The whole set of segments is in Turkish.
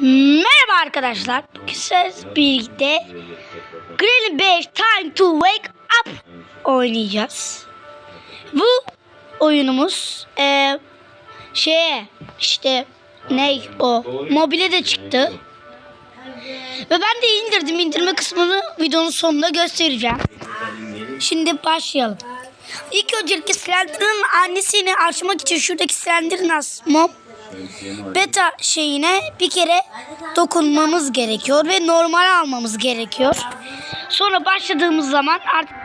Merhaba arkadaşlar. Bugün siz birlikte Granny Bear Time to Wake Up oynayacağız. Bu oyunumuz eee şeye işte ne o mobile de çıktı. Ve ben de indirdim. İndirme kısmını videonun sonunda göstereceğim. Şimdi başlayalım. İlk öncelikle Slender'ın annesini açmak için şuradaki Slender'ın asmam beta şeyine bir kere dokunmamız gerekiyor ve normal almamız gerekiyor. Sonra başladığımız zaman artık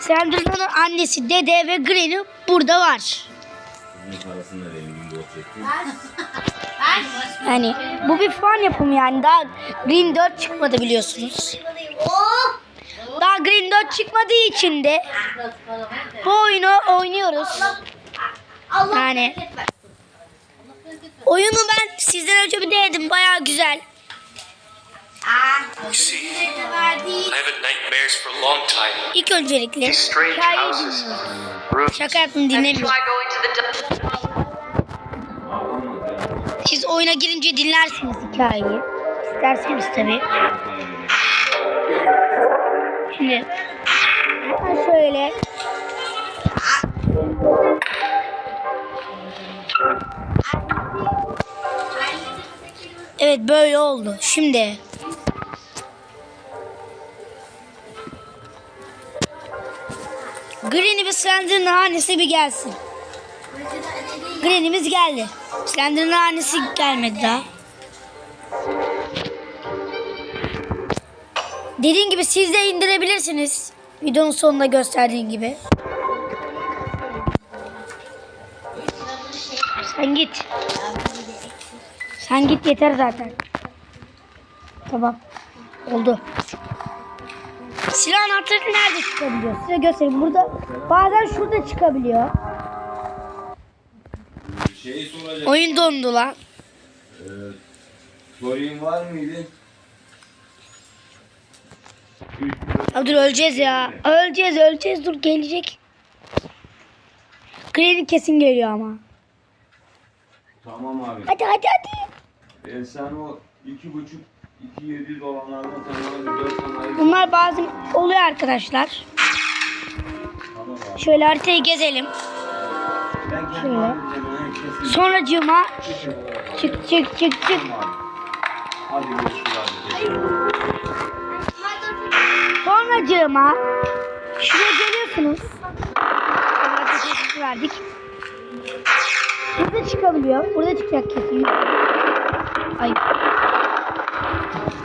Slender'ın annesi, dede ve Granny burada var. Yani bu bir fan yapımı yani daha Green 4 çıkmadı biliyorsunuz. Daha Green 4 çıkmadığı için de bu oyunu oynuyoruz. Yani oyunu ben sizden önce bir denedim bayağı güzel. You see, I've had nightmares for a long time. İlk öncelikle. Şaka yaptım dinlemiyorum. Siz oyuna girince dinlersiniz hikayeyi. İsterseniz tabii. Şimdi şöyle Evet böyle oldu. Şimdi Granny ve Slender'ın annesi bir gelsin. Granny'miz geldi. Slender'ın annesi gelmedi daha. Dediğim gibi siz de indirebilirsiniz. Videonun sonunda gösterdiğim gibi. Sen git. Sen git yeter zaten. Tamam. Oldu. Silah anahtarı nerede çıkabiliyor? Size göstereyim. Burada bazen şurada çıkabiliyor. Şeyi soracak. Oyun dondu lan. Sorayım var mıydı? Ya dur öleceğiz ya. Öleceğiz öleceğiz dur gelecek. Granny kesin geliyor ama. Tamam abi. Hadi hadi hadi. E, sen o iki buçuk, iki yedi yüz olanlardan sen bana bir dört ayır. Bunlar bazen oluyor arkadaşlar. Tamam abi. Şöyle haritayı gezelim. Ben kendim Şöyle. Sonracığıma Çıkın. çık çık çık çık. Hadi görüşürüz abi. Sonracığıma şuraya geliyorsunuz. Verdik. Burada çıkabiliyor. Burada çıkacak kesin. Ay.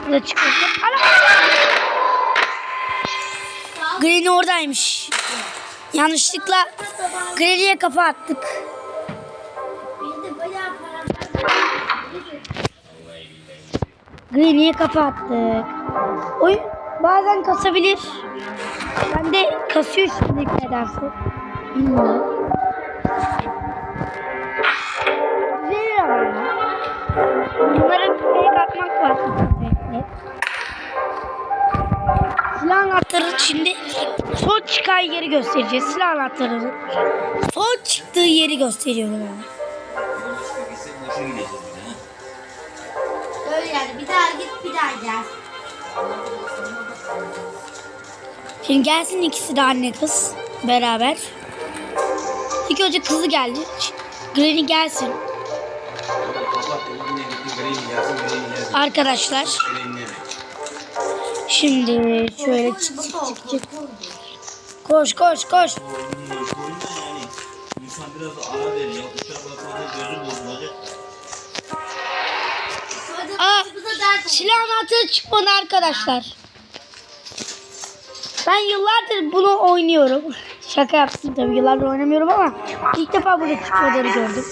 Çıkacak. Ana! Granny oradaymış. Yanlışlıkla Granny'e kafa attık. Granny'e kafa attık. Oyun bazen kasabilir. Ben de kasıyor şimdi nedense. Bilmiyorum. Anahtarı şimdi son çıkan yeri göstereceğiz. Silah anahtarının son çıktığı yeri gösteriyorum yani. Öyle yani bir daha git bir daha gel. Şimdi gelsin ikisi de anne kız beraber. İlk önce kızı geldi. Granny gelsin. Arkadaşlar. Şimdi şöyle çık çık çık çık. Koş koş koş. İnsan biraz ara veriyor. Uşak bakmada gözü bozulacak. Aa, silah anahtarı çıkmadı arkadaşlar. Ben yıllardır bunu oynuyorum. Şaka yaptım tabii yıllardır oynamıyorum ama ilk defa burada çıkmadığını gördüm.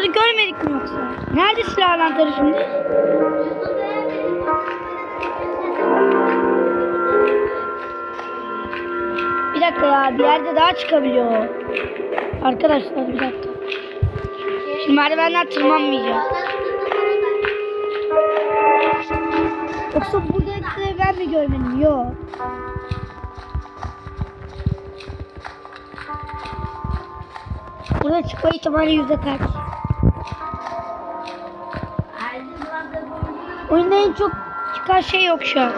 Anahtarı görmedik mi yoksa? Nerede silah şimdi? Bir dakika ya bir yerde daha çıkabiliyor. Arkadaşlar bir dakika. Şimdi merdivenden tırmanmayacağım. Yoksa burada hepsini ben mi görmedim? Yok. Burada çıkma ihtimali yüzde kaç? Oyunda en çok çıkan şey yok şu an.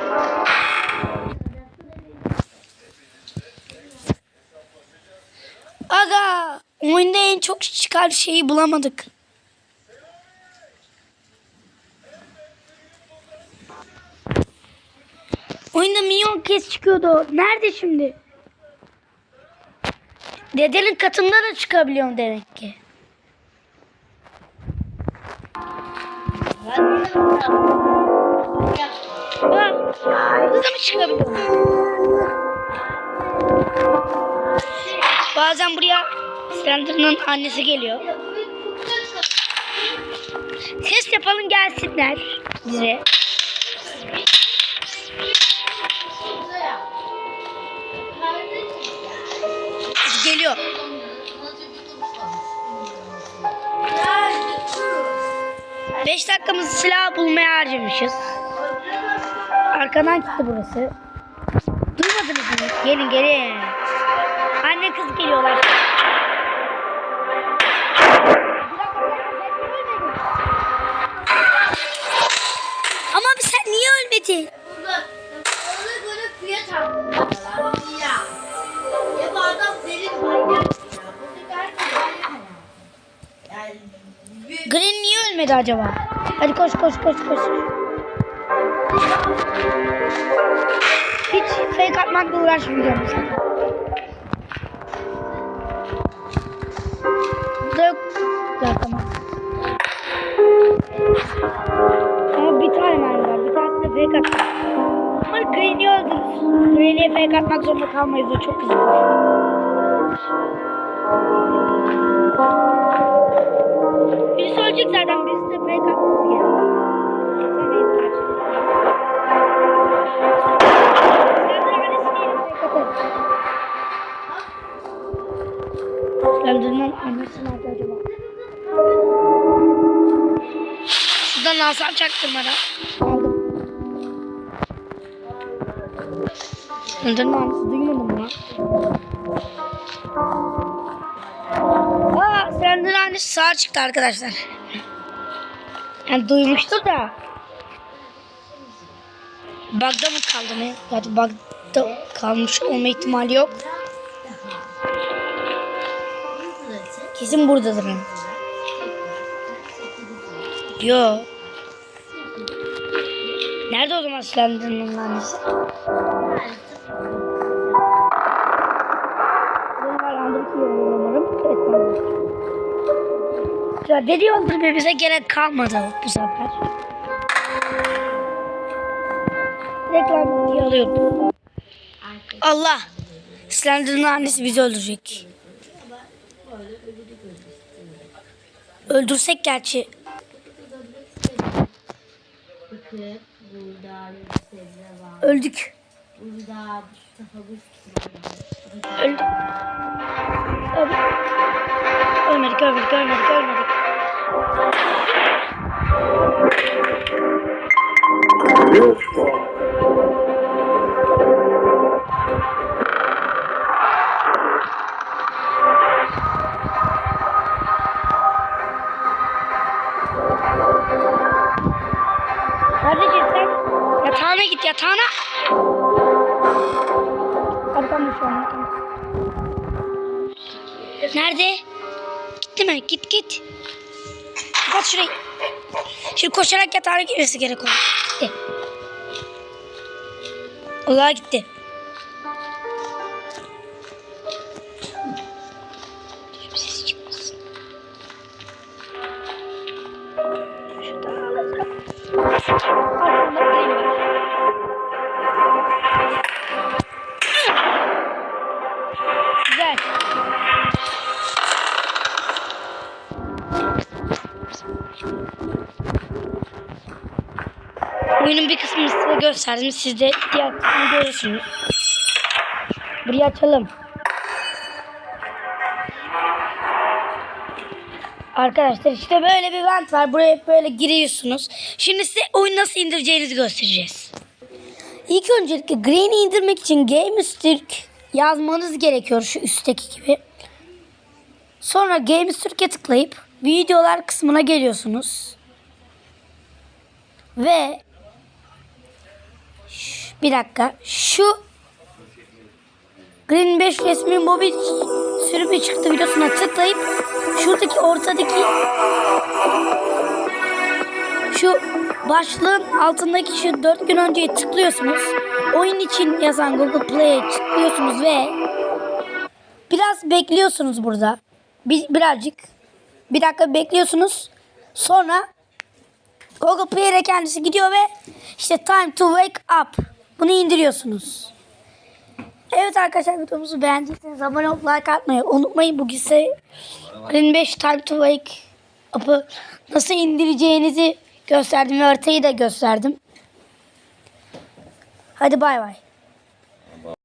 Aga oyunda en çok çıkan şeyi bulamadık. Oyunda milyon kez çıkıyordu. Nerede şimdi? Dedenin katında da çıkabiliyorum demek ki. Burada da mı çıkabiliyorum? Bazen buraya Slender'ın annesi geliyor. Ses yapalım gelsinler bize. Geliyor. Beş dakikamızı silah bulmaya harcamışız. Arkadan gitti burası. Duymadınız mı? Gelin gelin. Anne kız geliyorlar. Ama sen niye ölmedin? Ölmedi acaba? Hadi koş koş koş koş. Hiç fake atmakla uğraşmayacağım. Burada yok. Ya tamam. Ama bir tane mermi var. Bir tanesi de fake at. Ama Green'i öldürürüz. Green'e fake atmak zorunda kalmayız. O çok koşuyor. Birisi ölecek zaten. Birisi de fake atmamız gerekiyor. Yetemeyiz gerçekten. Slender'ın annesi nerede acaba? Şuradan alsam çaktırmadan. Aldım. Slender'ın annesi duymadım mı? Slender'ın annesi sağ çıktı arkadaşlar. Yani duymuştur da. Bug'da mı kaldı ne? Yani bug'da kalmış olma ihtimali yok. Kesin buradadır yani. Yo. Nerede o zaman Slenderman'ın annesi? İyi olur umarım. Ya deli öldürmemize gerek kalmadı bu sefer. Reklam alıyorum. Allah! Slender'ın annesi bizi öldürecek. Öldürsek gerçi. Öldük. Öldük. Öldük. Ölmedik, ölmedik, ölmedik, yatağına git yatağına. Arkamda şu an. Nerede? Gitti mi? Git git. Kapat şurayı. Şimdi koşarak yatağına girmesi gerek onun. Gitti. Allah gitti. Oyunun bir kısmını size gösterdim. Siz de diğer kısmını görürsünüz. Burayı açalım. Arkadaşlar işte böyle bir vent var. Buraya böyle giriyorsunuz. Şimdi size oyunu nasıl indireceğinizi göstereceğiz. İlk öncelikle Green'i indirmek için Games Türk yazmanız gerekiyor şu üstteki gibi. Sonra Games Türkiye tıklayıp videolar kısmına geliyorsunuz. Ve bir dakika şu Green 5 resmi mobil sürümü çıktı videosuna tıklayıp şuradaki ortadaki şu başlığın altındaki şu 4 gün önceyi tıklıyorsunuz. Oyun için yazan Google Play'e tıklıyorsunuz ve biraz bekliyorsunuz burada. Bir, birazcık. Bir dakika bekliyorsunuz. Sonra Google Play'e kendisi gidiyor ve işte time to wake up. Bunu indiriyorsunuz. Evet arkadaşlar videomuzu beğendiyseniz abone olup like atmayı unutmayın. Bugün size Green 5 Time to Wake Up'ı nasıl indireceğinizi gösterdim ve haritayı da gösterdim. Hadi bay bay.